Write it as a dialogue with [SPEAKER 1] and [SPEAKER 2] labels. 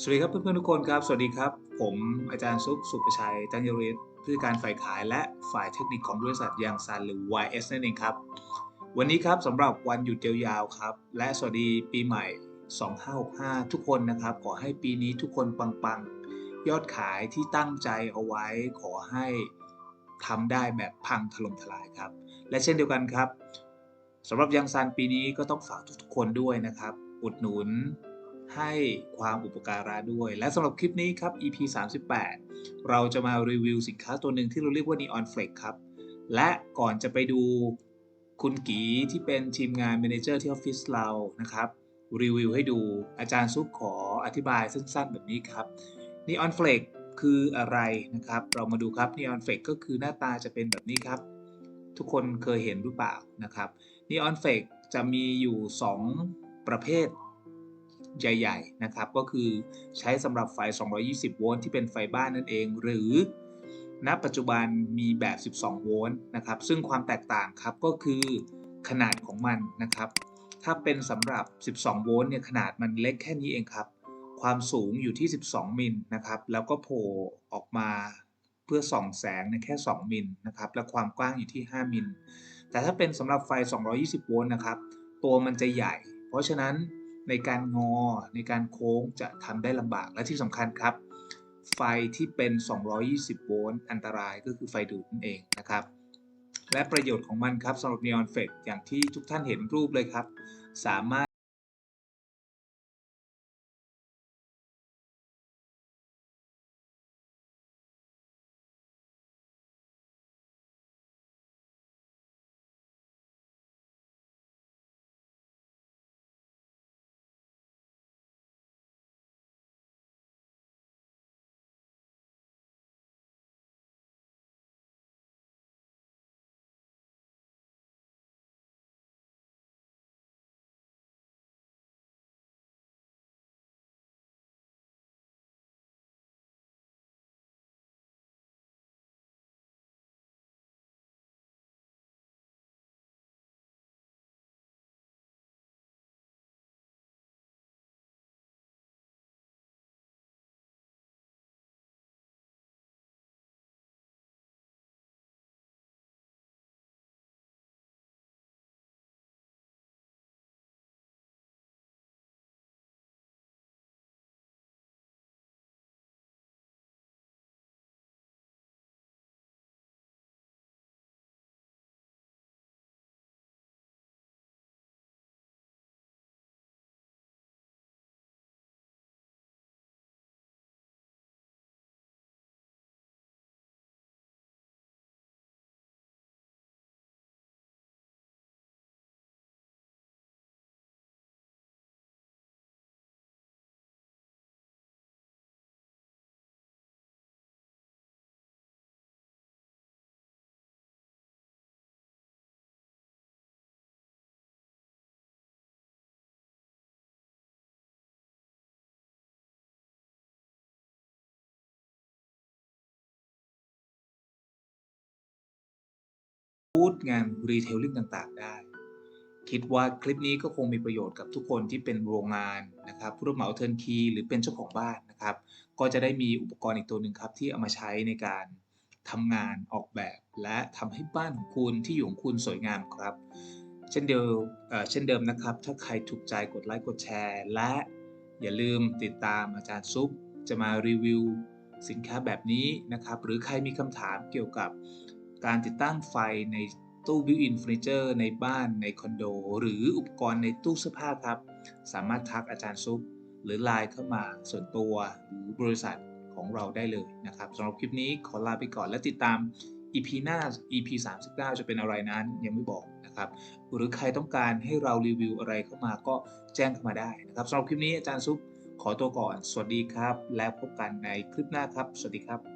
[SPEAKER 1] สวัสดีครับเพื่อนๆทุกคนครับ สวัสดีครับ ผมอาจารย์ซุปสุประชัยตัญญริศผู้จัดการฝ่ายขายและฝ่ายเทคนิคของบริษัทยางซันหรือ YS นั่นเองครับ วันนี้ครับสำหรับวันหยุดยาวๆครับ และสวัสดีปีใหม่ 2565 ทุกคนนะครับ ขอให้ปีนี้ทุกคนปังๆ ยอดขายที่ตั้งใจเอาไว้ขอให้ทำได้แบบพังถล่มทลายครับ และเช่นเดียวกันครับสำหรับยังซันปีนี้ก็ต้องฝากทุกๆคนด้วยนะครับ อุดหนุน ให้ความอุปการะด้วย และสำหรับคลิปนี้ครับ EP 38 เราจะมารีวิวสินค้าตัวหนึ่งที่เราเรียกว่า Neon Flex ครับ และก่อนจะไปดูคุณกีที่เป็นทีมงาน m ม n เจอร์ที่ออฟฟิศเรานะครับรีวิวให้ดูอาจารย์ซุปขออธิบายสั้นๆ แบบนี้ครับ Neon Flex คืออะไรนะครับ เรามาดูครับ Neon Flex ก็คือหน้าตาจะเป็นแบบนี้ครับ ทุกคนเคยเห็นหรือเปล่านะครับ Neon Flex จะมีอยู่ 2 ประเภท ใหญ่ๆนะครับ ก็คือใช้สำหรับไฟ 220 โวลต์ที่เป็นไฟบ้านนั่นเอง หรือ ณ ปัจจุบันมีแบบ 12 โวลต์นะครับ ซึ่งความแตกต่างครับก็คือขนาดของมันนะครับ ถ้าเป็นสำหรับ 12 โวลต์เนี่ยขนาดมันเล็กแค่นี้เองครับ ความสูงอยู่ที่ 12 มิลนะครับ แล้วก็โผล่ออกมาเพื่อส่องแสงในแค่ 2 มิลนะครับ และความกว้างอยู่ที่ 5 มิล แต่ถ้าเป็นสำหรับไฟ 220 โวลต์นะครับ ตัวมันจะใหญ่ เพราะฉะนั้น ในการงอในการโค้งจะทำได้ลำบากและที่สำคัญครับ ไฟที่เป็น 220 โวลต์อันตรายก็คือไฟดูดนั่นเองนะครับ และประโยชน์ของมันครับสำหรับ Neon f e t อย่างที่ทุกท่านเห็นรูปเลยครับ สามารถ พูดงานรีเทลลิ่งต่างๆ ได้ คิดว่าคลิปนี้ก็คงมีประโยชน์กับทุกคนที่เป็นโรงงานนะครับผู้รับเหมาเทิร์นคีหรือเป็นเจ้าของบ้านนะครับ ก็จะได้มีอุปกรณ์อีกตัวหนึ่งครับ ที่เอามาใช้ในการทำงานออกแบบ และทำให้บ้านของคุณที่อยู่ของคุณสวยงามครับ เช่นเดียวเช่นเดิมนะครับ ถ้าใครถูกใจกดไลค์กดแชร์ และอย่าลืมติดตามอาจารย์ซุปจะมารีวิวสินค้าแบบนี้นะครับ หรือใครมีคำถามเกี่ยวกับ การติดตั้งไฟในตู้บิวอินเฟอร์นิเจอร์ในบ้านในคอนโด หรืออุปกรณ์ในตู้เสื้อผ้าครับ สามารถทักอาจารย์ซุป หรือไลน์เข้ามาส่วนตัวหรือบริษัทของเราได้เลยนะครับสำหรับคลิปนี้ขอลาไปก่อนและติดตาม EP หน้า EP 39 จะเป็นอะไรนั้นยังไม่บอกนะครับหรือใครต้องการให้เรารีวิวอะไรเข้ามาก็แจ้งเข้ามาได้นะครับสำหรับคลิปนี้อาจารย์ซุปขอตัวก่อน สวัสดีครับ และพบกันในคลิปหน้าครับ สวัสดีครับ